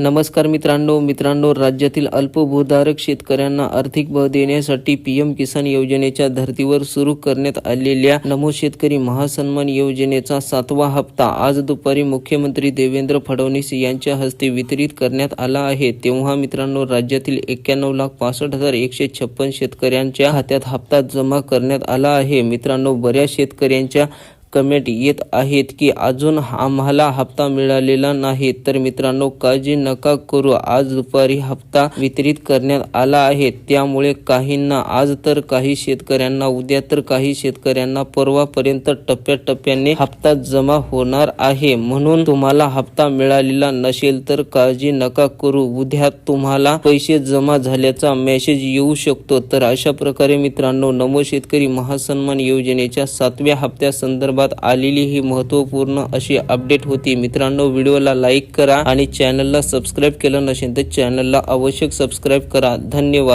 नमस्कार मित्रांनो मित्रांनो राज्यातील अल्पभूधारक शेतकऱ्यांना आर्थिक बळ देण्यासाठी पीएम किसान योजनेच्या धर्तीवर सुरू करण्यात आलेल्या नमो शेतकरी महासन्मान योजनेचा सातवा हप्ता आज दुपारी मुख्यमंत्री देवेंद्र फडणवीस यांच्या हस्ते वितरित करण्यात आला आहे. तेव्हा मित्रांनो राज्यातील एक्क्याण्णव लाख पासष्ट हजार एकशे छप्पन शेतकऱ्यांच्या खात्यात हप्ता जमा करण्यात आला आहे. मित्रांनो बऱ्याच शेतकऱ्यांच्या कमेंट येत आहेत की अजून आम्हाला हप्ता मिळालेला नाही. तर मित्रांनो काळजी नका करू. आज दुपारी हप्ता वितरित करण्यात आला आहे. त्यामुळे काहींना आज तर काही शेतकऱ्यांना उद्या तर काही शेतकऱ्यांना परवापर्यंत टप्प्याटप्प्याने हप्ता जमा होणार आहे. म्हणून तुम्हाला हप्ता मिळालेला नसेल तर काळजी नका करू. उद्या तुम्हाला पैसे जमा झाल्याचा मेसेज येऊ शकतो. तर अशा प्रकारे मित्रांनो नमो शेतकरी महासन्मान योजनेच्या सातव्या हप्त्या संदर्भात आलेली ही महत्त्वपूर्ण अशी अपडेट होती. मित्रांनो व्हिडिओला लाईक करा आणि चॅनलला सबस्क्राईब केलं नसेल तर चॅनलला आवश्यक सबस्क्राईब करा. धन्यवाद.